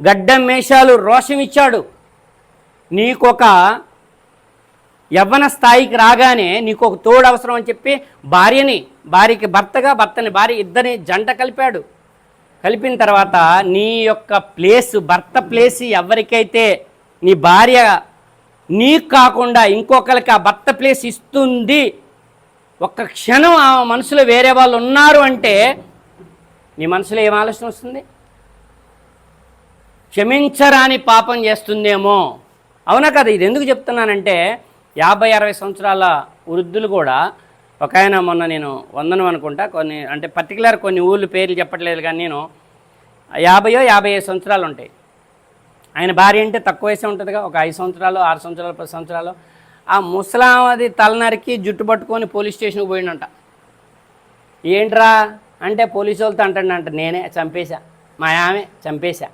గడ్డం మేషాలు రోషమిచ్చాడు. నీకొక యవ్వన స్థాయికి రాగానే నీకు ఒక తోడు అవసరం అని చెప్పి భార్యని భార్యకి భర్తగా భర్తని భార్య ఇద్దరిని జంట కలిపాడు. కలిపిన తర్వాత నీ యొక్క ప్లేస్ భర్త ప్లేస్ ఎవరికైతే నీ భార్య నీకు కాకుండా ఇంకొకరికి ఆ భర్త ప్లేస్ ఇస్తుంది ఒక్క క్షణం ఆ మనసులో వేరే వాళ్ళు ఉన్నారు అంటే నీ మనసులో ఏం ఆలోచన వస్తుంది? క్షమించరాని పాపం చేస్తుందేమో. అవునా కదా? ఇది ఎందుకు చెప్తున్నానంటే యాభై అరవై సంవత్సరాల వృద్ధులు కూడా ఒక ఆయన మొన్న నేను వందను అనుకుంటా కొన్ని అంటే పర్టికులర్ కొన్ని ఊళ్ళు పేర్లు చెప్పట్లేదు కానీ నేను యాభయో యాభై ఐదు సంవత్సరాలు ఉంటాయి. ఆయన భార్య అంటే తక్కువ వయసే ఉంటుందిగా ఒక ఐదు సంవత్సరాలు ఆరు సంవత్సరాలు పది సంవత్సరాలు. ఆ ముసలామది తలనరికి జుట్టు పట్టుకొని పోలీస్ స్టేషన్కి పోయిండంట. ఏంట్రా? అంటే పోలీసు వాళ్ళతో అంటాడంట నేనే చంపేశా. మా ఆమె చంపేశా.